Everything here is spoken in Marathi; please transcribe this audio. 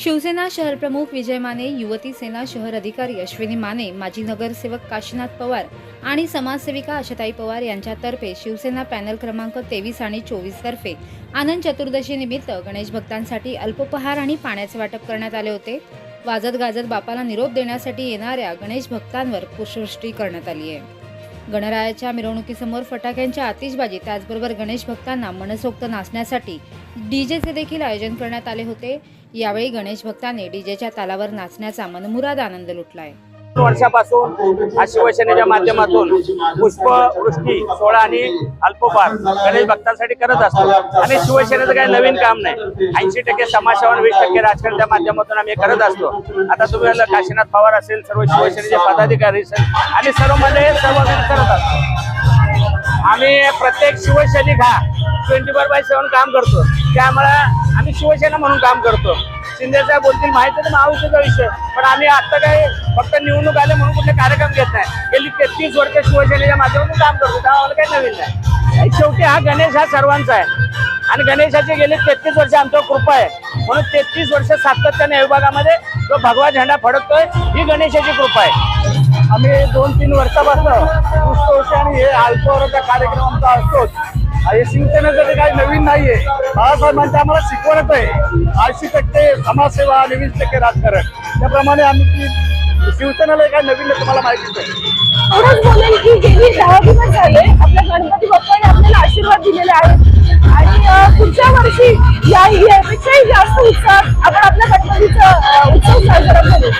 शिवसेना शहरप्रमुख विजय माने युवती सेना शहर अधिकारी अश्विनी माने माजी नगरसेवक काशीनाथ पवार आणि समाजसेविका आशाताई पवार यांच्यातर्फे शिवसेना पॅनल क्रमांक तेवीस आणि चोवीस तर्फे आनंद चतुर्दशी निमित्त गणेश भक्तांसाठी अल्पोपहार आणि पाण्याचे वाटप करण्यात आले होते. वाजत गाजत बापाला निरोप देण्यासाठी येणाऱ्या गणेश भक्तांवर पुष्पवृष्टी करण्यात आली आहे. गणरायाच्या मिरवणुकीसमोर फटाक्यांच्या आतिषबाजी त्याचबरोबर गणेश भक्तांना मनसोक्त नाचण्यासाठी डीजेचे देखील आयोजन करण्यात आले होते. यावेळी गणेश भक्तांनी डीजेच्या तालावर नाचण्याचा मनमुराद आनंद लुटलाय. वर्षापासून आज शिवसेनेच्या माध्यमातून पुष्पवृष्टी सोहळा आणि अल्पोपार गणेश भक्तांसाठी करत असतो. आणि शिवसेनेचं काही नवीन काम नाही. ऐंशी टक्के समाजसेवा वीस टक्के राजकारणाच्या माध्यमातून आम्ही करत असतो. आता तुम्ही काशीनाथ पवार असेल सर्व शिवसेनेचे पदाधिकारी असेल आणि सर्व मध्ये आम्ही करत असतो. आम्ही प्रत्येक शिवसैनिक हा ट्वेंटी फोर बाय सेव्हन काम करतो. त्यामुळे आम्ही शिवसेना म्हणून काम करतो. शिंदे साहेब बोलतील माहिती तर आवश्यक विषय. पण आम्ही आता काय फक्त निवडणूक आले म्हणून कुठले कार्यक्रम घेत नाही. गेली तेहतीस वर्ष शिवसेनेच्या माध्यमातून काम करतो. त्यामुळे आम्हाला काही नवीन नाही. शेवटी हा गणेश हा सर्वांचा आहे. आणि गणेशाचे गेले तेहतीस वर्ष आमच्यावर कृपा आहे. म्हणून तेहतीस वर्ष सातत्याने विभागामध्ये जो भगवा झेंडा फडकतोय ही गणेशाची कृपा आहे. आम्ही दोन तीन वर्षापासून पुष्पवर्ष आणि हे अल्पवराचा कार्यक्रम आमचा असतोच. हे शिवसेनेसाठी काही नवीन नाहीये. म्हणजे आम्हाला शिकवणच आहे. ऐंशी टक्के समाजसेवा आणि वीस टक्के राजकारण. त्याप्रमाणे आम्ही ती शिवसेनेला काय नवीन नाही तुम्हाला माहितीच आहे. एवढंच बोलेल की गेली दहा दिवस झाले. आपल्या गणपती बाप्पाने आपल्याला आशीर्वाद दिलेले आहेत. आणि पुढच्या वर्षी या यापेक्षाही जास्त उत्साहात आपण आपल्या गणपतीचा उत्सव साजरा करू.